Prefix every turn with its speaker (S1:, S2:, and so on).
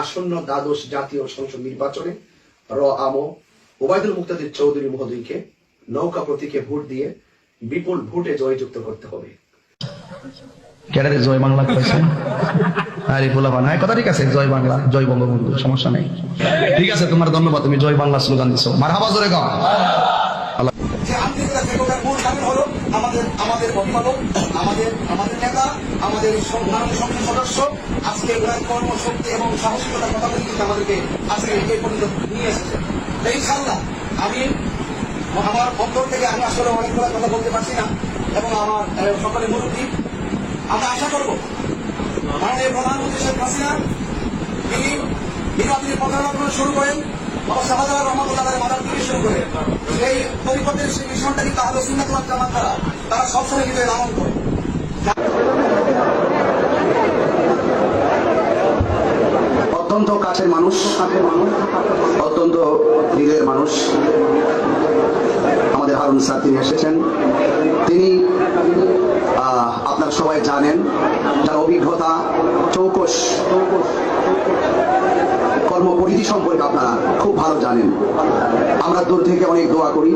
S1: আসন্ন দ্বাদশ জাতীয় সংসদ নির্বাচনে র আমো ওবায়দুল মুক্তাদির চৌধুরী মহোদয়কে নৌকা প্রতীকে ভোট দিয়ে বিপুল ভোটে জয়যুক্ত করতে হবে।
S2: ক্যাডারে জয় বাংলা কয়েছেন আরে হ্যাঁ কথা ঠিক আছে জয় বাংলা জয় বঙ্গবন্ধু সমস্যা নেই। ঠিক আছে তোমার ধন্যবাদ তুমি জয় বাংলা স্লোগান দিছো। মার হাবা জোরে গাও।
S3: যে আন্তরিকতা থেকে মূল কারণ হলো আমাদের আমাদের অভিভাবক আমাদের আমাদের নেতা আমাদের সংসদ সদস্য আজকে কর্মশক্তি এবং সাহসিকতার কথা বলে কিন্তু আমাদেরকে আজকে এই পর্যন্ত নিয়ে এসেছে। ইনশাল্লাহ আমি আমার অন্তর থেকে আমি আসলে অনেকগুলো কথা বলতে পারছি না এবং আমার সকলে মুরব্বী। আমরা আশা করব, মাননীয় প্রধানমন্ত্রী শেখ হাসিনা, তিনি নির্বাচনী পথনাটনা শুরু করেন শুরু সেই পরিপথের সেই মিশনটা কিন্তু সুন্নাত ওয়াল জামাত তারা তারা সবসময় কিন্তু লালন করে
S1: অত্যন্ত কাছের মানুষ অত্যন্ত দিলের মানুষ। আমাদের হারুন স্যার তিনি এসেছেন। তিনি আপনারা সবাই জানেন তার অভিজ্ঞতা চৌকস কর্মপরিধি সম্পর্কে আপনারা খুব ভালো জানেন। আমরা দূর থেকে অনেক দোয়া করি।